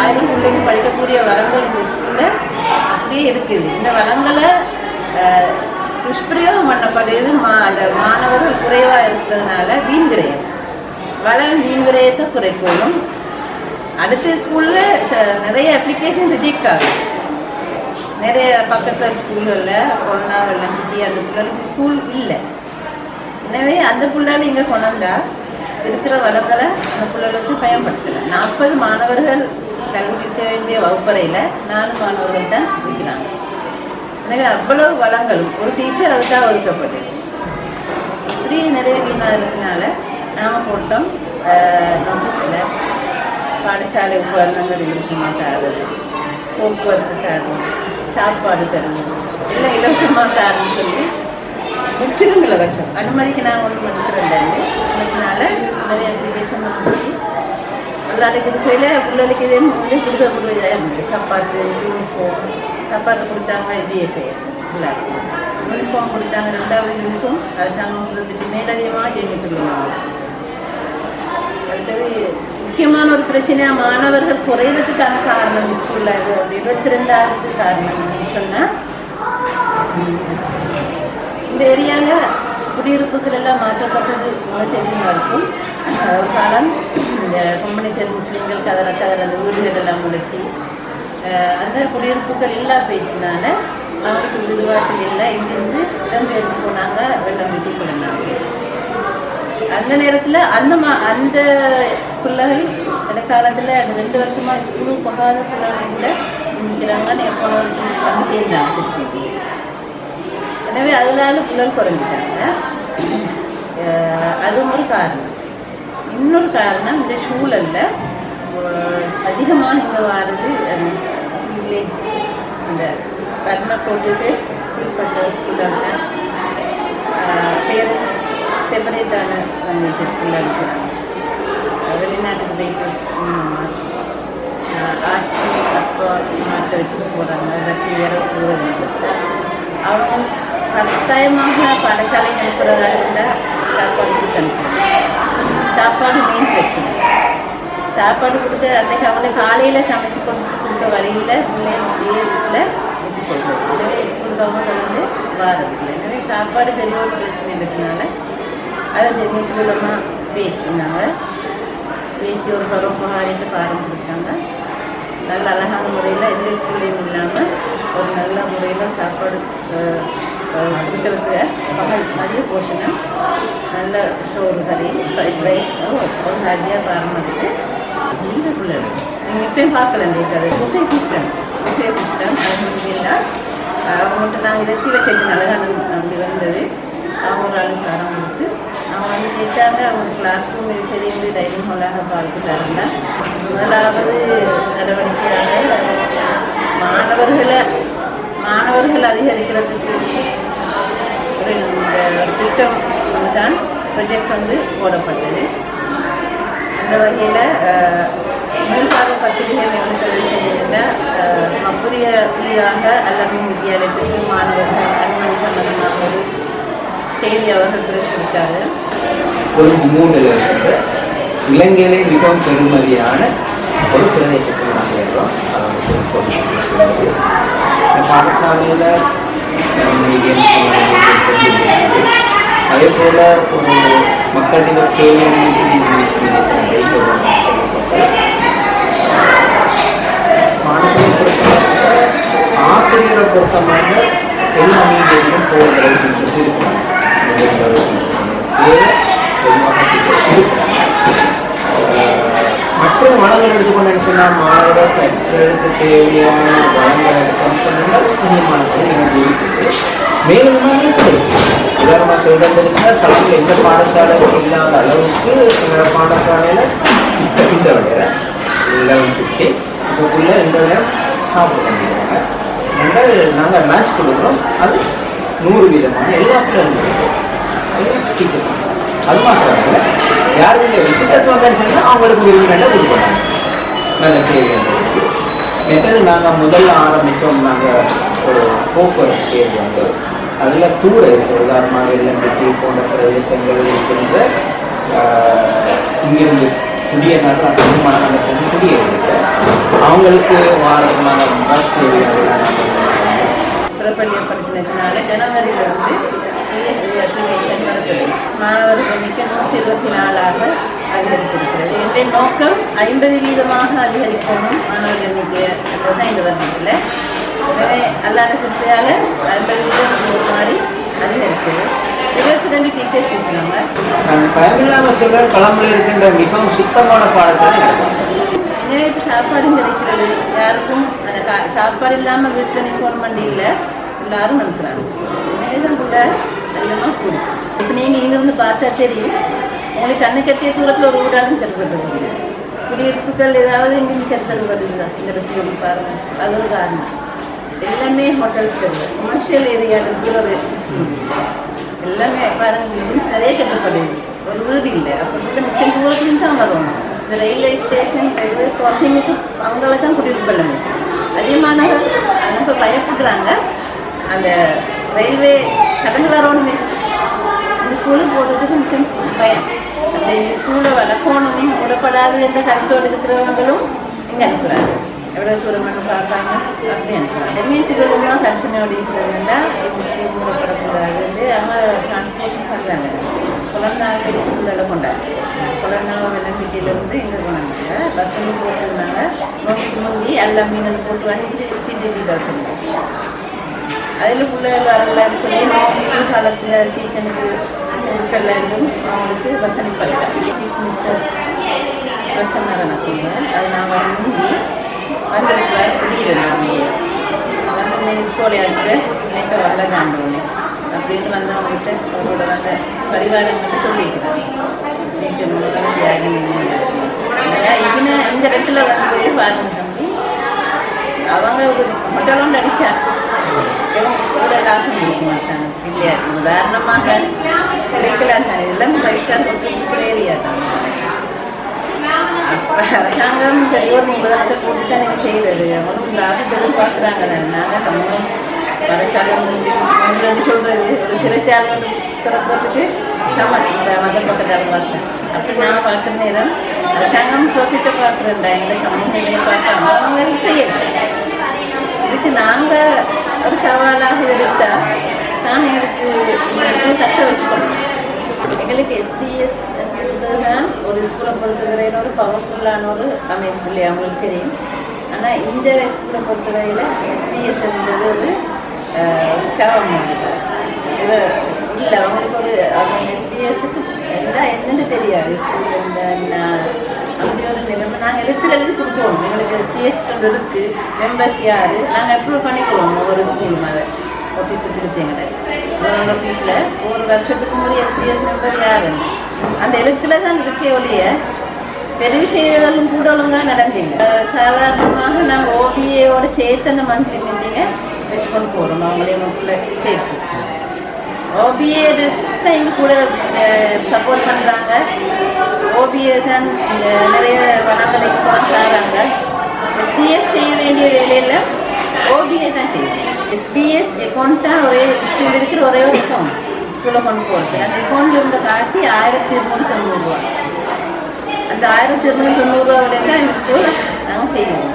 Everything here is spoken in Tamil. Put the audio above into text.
ஆயிரம் பிள்ளைங்க படிக்கக்கூடிய வளரங்கள் இந்த ஸ்கூலில் அப்படியே இருக்குது இந்த வரங்களை துஷ்பிரயோகம் பண்ணப்படுறது மா அந்த மாணவர்கள் குறைவாக இருக்கிறதுனால வீண் விரயம் வளம் வீண் விரயத்தை குறைக்கணும். அடுத்த ஸ்கூலில் நிறைய அப்ளிகேஷன் ரிஜெக்ட் ஆகுது நிறைய பக்கத்தில் ஸ்கூல்களில் கொரோனாவில் சுற்றி அந்த பிள்ளைகளுக்கு ஸ்கூல் இல்லை. எனவே அந்த பிள்ளைகள் இங்கே கொண்டாந்தா இருக்கிற வளங்களை அந்த பிள்ளைகளுக்கு பயன்படுத்தலை நாற்பது மாணவர்கள் கல்விக்க வேண்டிய வகுப்பறையில் நாலு மாணவர்கள் தான் இருக்கிறாங்க. எனக்கு அவ்வளவு வளங்களும் ஒரு டீச்சர் அதுக்காக ஒதுக்கப்பட்டது. இப்படி நிறைய வீணாக இருக்கிறதுனால நாம் கூட்டம் நோட்டீஸில் பாடசாலை உபகரணங்கள் இலவசமாக தருவது போக்குவரத்து தரணும் சாப்பாடு தரணும் எல்லாம் இலவசமாக தரணும்னு சொல்லி முற்றிலும் இலவசம். அனுமதிக்கு நான் ஒன்று எடுக்கிறேன் அதனால நிறைய அப்ளிகேஷன் கொடுத்து எல்லாருக்கும் இருக்கையில் பிள்ளைகளுக்கு இதே முன்னே கொடுக்க கொடுக்க சப்பாத்து யூனிஃபார்ம் சப்பாத்து கொடுத்தாங்க இதையே செய்யணும். எல்லாருக்கும் யூனிஃபார்ம் கொடுத்தாங்க ரெண்டாவது யூனிஃபார்ம் அரசாங்கம் கொடுத்துட்டு மேலதிகமாக செஞ்சுட்டுருவாங்க அடுத்தது முக்கியமான ஒரு பிரச்சனையாக மாணவர்கள் குறையிறதுக்கான காரணம் ஸ்கூலில் ஒரு இருபத்தி ரெண்டாவது காரணம் சொன்னால் இந்த ஏரியாவில் குடியிருப்புகள் எல்லாம் மாற்றப்பட்டது உங்களுக்கு தெரியுமா இருக்கும் காலம். இந்த கம்யூனிட்டர் முஸ்லீம்கள் கதற கதற அந்த வீடுகள் எல்லாம் முடிச்சு அஹ் அந்த குடியிருப்புகள் எல்லாம் போயிடுச்சுனால அவங்களுக்கு விடுவாசல் இல்லை. இங்கிருந்து இடம்பெயர்ந்து போனாங்க வெள்ளம் வெட்டி போனாங்க அந்த நேரத்தில் அந்த மா அந்த பிள்ளைகள் அந்த காலத்தில் அந்த ரெண்டு வருஷமா ஸ்கூலுக்கு போகாத பிள்ளைகள் கூட நிற்கிறாங்கன்னு எப்போ வந்து எனவே அதனால பிள்ளைகள் குறைஞ்சிட்டாங்க அஹ் அதுவும் ஒரு காரணம். இன்னொரு காரணம் இந்த சூழலில் அதிகமாக இங்கே வர்றது வில்லேஜ் அந்த கர்மக்கோட்டுக்கு உட்பட்ட புழல்ல பேர் செப்பரேட்டான வந்துட்டு பிள்ளைங்க வெளிநாட்டுக்கு போயிட்டு ஆட்சி அப்போ மாட்டை வச்சுட்டு போகிறாங்க வெட்டி வேற ஊரில் அவங்க கட்டாயமாக பாடசாலை அனுப்புறதா இருந்தால் சாப்பாடு கொடுத்து அனுப்பணும் சாப்பாடு மெயின் பிரச்சனை சாப்பாடு கொடுத்து அன்னைக்கு அவனை காலையில் சமைச்சு கொண்டு கொடுத்த வழியில் பிள்ளைகளுடைய வீட்டில் வச்சுக்கொள்வது எனவே ஸ்கூலுக்கு அவங்க வந்து வாரதில்லை எனவே சாப்பாடு பெரிய ஒரு பிரச்சனை இருக்கிறதுனால அதை தெரிஞ்சு மூலமாக பேசினாங்க பேசி ஒரு பரோபகாரிட்டு பாடம் கொடுத்தாங்க நல்ல அழகான முறையில் எந்த ஸ்கூல்லையும் இல்லாமல் ஒரு நல்ல முறையில் சாப்பாடு அஹ், பகல் மதிய போஷணம் நல்ல சோறு கறி ஃப்ரைட் ரைஸ் ஒரு ஹரியாக பாரம்பரியத்து நீங்கள் பிள்ளை நீங்கள் இப்பயும் பார்க்கல இந்த புசை சிஸ்டம் புசை சிஸ்டம் அலமதுல்லா அவங்கள்ட்ட நாங்கள் நிறுத்தி வச்சிருக்கோம் அழகான நம்பி வந்தது. அவங்க ஆளுக்கு தரம் கொடுத்து அவங்க வந்து கேட்டாங்க அவங்க கிளாஸ் ரூம் சரி வந்து டைனிங் ஹாலாக பார்த்து தரல முதலாவது நடவடிக்கையாக மாணவர்களை மாணவர்கள் அதிகரிக்கிறதுக்கு இந்த திட்டம் தான் ப்ரொஜெக்ட் வந்து போடப்பட்டது. அந்த வகையில் மின்சார பத்திரிகைகள் என்ன சொல்லியிருந்தால் புதிய புதிதாக அல்லது வித்தியாலயத்துக்கு மாணவர்கள் அனுமதி சம்பந்தமாக ஒரு செய்தி அவர்கள் பிரசுரித்தாரு ஒரு மூன்றில் இலங்கையிலே மிகவும் பெருமதியான ஒரு பிரதேசத்தில் நாங்கள் இருக்கிறோம் பாடசாலையில் அதே போல் ஒரு மக்களிட கற்றலுக்கு தேவையான வளங்கள் எடுக்கணும்னு இருக்குது மேலும் உதாரணமாக சொல்கிறதுக்கு தமிழ் எந்த பாடசாலையும் இல்லாத அளவுக்கு எங்களோட பாடசாலையில் இப்போ இந்த வழியில் லெவன் ஃபிஃப்டி இப்போக்குள்ளே இந்த நேரம் சாப்பிட முடியாங்க நாங்கள் நாங்கள் மேட்ச் கொடுக்குறோம் அது நூறு விதமான எல்லா பிள்ளைங்களும் டீச்சர்ஸ் அது மாத்திரம் இல்லை யார் விசிட்டர்ஸ் வந்தான்னு சொன்னால் அவங்களுக்கு விரும்பினா கொடுக்குறாங்க நல்ல சேவை மற்றது நாங்கள் முதல்ல ஆரம்பித்தோம் நாங்கள் ஒரு போக்குவரத்து சேவை அதில் தூர இருக்குது உதாரணமாக வெள்ளம்பட்டி போன்ற பிரதேசங்கள் இருக்கின்ற இங்கிருந்து புதிய நாட்டில் திருமணம் நடக்கிறது புதிய அவங்களுக்கு வாரமான பஸ் சிறப்பள்ளியப்படுத்தினதுனால ஜனவரியிலிருந்து அப்ளிகேஷன் வருகிறது மாணவர் நூற்றி இருபத்தி நாலாக அதிகரித்திருக்கிறது என்னுடைய நோக்கம். ஐம்பது வீதமாக அதிகரிக்கணும் மாணவர் எண்ணிக்கை என்றதான் இந்த வருடத்தில் அல்லாத கிருப்பையால் ஐம்பது வீதம் மாதிரி அதிகரித்தது இருபத்தி ரெண்டு டீச்சர்ஸ் இருக்கிறாங்க பயமில்லாம சொல்ற களம்பில் இருக்கின்ற மிகவும் சுத்தமான பாடசாலை சாப்பாடும் கிடைக்கிறது? யாருக்கும் அந்த சாப்பாடு இல்லாமல் வீட்டில் நிற்க இல்லை. எல்லாரும் அனுப்புகிறாங்க எனவே தான் கூட அதிகமாக கூடுச்சு இப்போ நீங்கள் இங்கே வந்து பார்த்தா தெரியும். உங்களுக்கு கண்ணு கட்டிய தூரத்தில் ஒரு வீடாலும் கருதப்படுது குடியிருப்புகள் ஏதாவது இங்கே தெருப்படுது இந்த இடத்துல பாருங்க. அது ஒரு காரணம். எல்லாமே ஹோட்டல்ஸ் கமர்ஷியல் ஏரியா ஒரு எல்லாமே பாருங்க பில்டிங்ஸ் நிறைய கட்டப்படுது ஒரு வீடு இல்லை. அப்போ வீட்டு மிச்சம் தூரத்துலேருந்து தான் வருவாங்க இந்த ரயில்வே ஸ்டேஷன் ரயில்வே கிராசிங்குக்கு அவங்கள தான் கூட்டிகிட்டு போகணும். அதிகமானவர்கள் அனுப்ப பயப்படுறாங்க. அந்த ரயில்வே கடந்து வரணுமே. ஸ்கூலுக்கு போடுறதுக்கு முக்கியம் பயம். அந்த இந்த ஸ்கூலை எந்த மூடப்படாது என்ற கருத்தோடு இருக்கிறவங்களும் இங்கே அனுப்புகிறாங்க எவ்வளோ சுரமணம் பார்ப்பாங்க அப்படி அனுப்புகிறாங்க எம்ஏத்துகளும் தான் பிரச்சனையோடு இருக்கிறதுனா இந்த ஸ்கூல் வந்து அவங்க டிரான்ஸ்போர்ட் பண்ணுறாங்க குழந்தை ஸ்கூலில் கொண்டாங்க. குழந்தை வெள்ளம்பிட்டியிலேருந்து இங்கே கொண்டாங்க. பஸ்ஸில் போட்டிருந்தாங்க. நோக்கி முந்தி எல்லா மீனும் போட்டு வாங்கி சிடி வச்சுருந்தாங்க. அதில் பிள்ளைகள் வரலான்னு சொல்லி நான் காலத்தில் சீசனுக்கு எல்லாரும் அவங்களுக்கு வசனம் பண்ணிட்டேன் மிஸ்டர் பிரசன்ன நடக்குங்க அது நான் வந்து வந்திருக்கலாம் குடியிருந்தேன் வந்து ஸ்கூலையாட்டு இன்னைக்கு வரல காண்டோன்னு அப்படின்னு வந்து வந்தவங்ககிட்ட அவங்களோட வந்த பரிவாரம் வந்து சொல்லியிருக்கிறாங்க இந்த இடத்துல வந்து பாருங்க தம்பி அவங்க ஒரு ஹோட்டலும் நடிச்சாங்க கூட லாபம் கொடுக்க மாட்டாங்க இல்லையா உதாரணமாக கிடைக்கலாம் தானே எல்லாம் பைசா கொடுத்து ஏரியா தான் அப்போ அரசாங்கம் சரி ஒரு முதலத்தை போட்டு தான் நீங்கள் செய்கிறது அவங்களும் லாபத்தை எதிர்பார்க்குறாங்க நாங்கள் தமிழும் அரசாங்கம் முன்னாடி சொல்கிறது ஒரு சிறைச்சாலை திறக்கிறதுக்கு சம இந்த மத பக்கத்தால் பார்த்தேன் அப்படி நான் பார்க்குற நேரம் அரசாங்கம் ப்ராஃபிட்டை பார்க்குறேன்டா எங்கள் சமூகத்தையும் பார்க்காம அவங்க செய்யலை இதுக்கு நாங்கள் ஒரு சவாலாக எடுத்தால் நான் எங்களுக்கு எங்களுக்கு தக்க வச்சுக்கணும். எங்களுக்கு எஸ்டிஎஸ் தான் ஒரு ஸ்கூலை பொறுத்தவரையில் ஒரு பவர்ஃபுல்லான ஒரு அமைப்பு இல்லையா? அவங்களுக்கு தெரியும். ஆனால் இந்த ஸ்கூலை பொறுத்தவரையில் எஸ்பிஎஸ் என்பது ஒரு அஹ், சவம் இல்லை அவங்களுக்கு ஒரு அவங்க எஸ்பிஎஸ்க்கு என்ன என்னன்னு தெரியாது. ஸ்கூலில் இந்த நான் அப்படி ஒரு நிலைமை நாங்கள் எழுத்துல எழுதி கொடுப்போம் எங்களுக்கு சிஎஸ் இருக்குது மெம்பர்ஸ் யார்? நாங்கள் அப்ரூவ் பண்ணிக்குவோம் ஒவ்வொரு ஸ்கூல் மேலே ஆஃபீஸுக்கு கொடுத்தீங்க கவர்மெண்ட் ஆஃபீஸில் ஒரு வருஷத்துக்கு முன்னாடி எஸ்பிஎஸ் மெம்பர் யார் அந்த இடத்துல தான் இருக்கே ஒழிய பெரிய விஷயங்களும் கூட ஒழுங்காக நடந்தீங்க சாதாரணமாக நாங்கள் ஓபிஏயோட சேர்த்து அந்த மந்த்லி மீட்டிங்கை வச்சுக்கொண்டு போகிறோம் அவங்களே மக்கள் சேர்த்து ஓபிஏ தான் எங்க கூட சப்போர்ட் பண்ணுறாங்க ஓபிஏ தான் நிறைய வனங்களை தராங்க எஸ்பிஎஸ் செய்ய வேண்டிய வேலையில் ஓபிஏ தான் செய்யுது. எஸ்பிஎஸ் அக்கௌண்ட் தான் ஒரே ஸ்கூல் இருக்கிற ஒரே ஒரு அக்கௌண்ட் ஸ்கூலில் கொண்டு போகிறது அந்த அக்கௌண்ட்டில் இருந்த காசு ஆயிரத்தி இருநூறு தொண்ணூறுரூவா அந்த ஆயிரத்தி இருநூற்றி தொண்ணூறுரூவாவிலே தான் எங்கள் ஸ்கூலில் நாங்கள் செய்வோம்.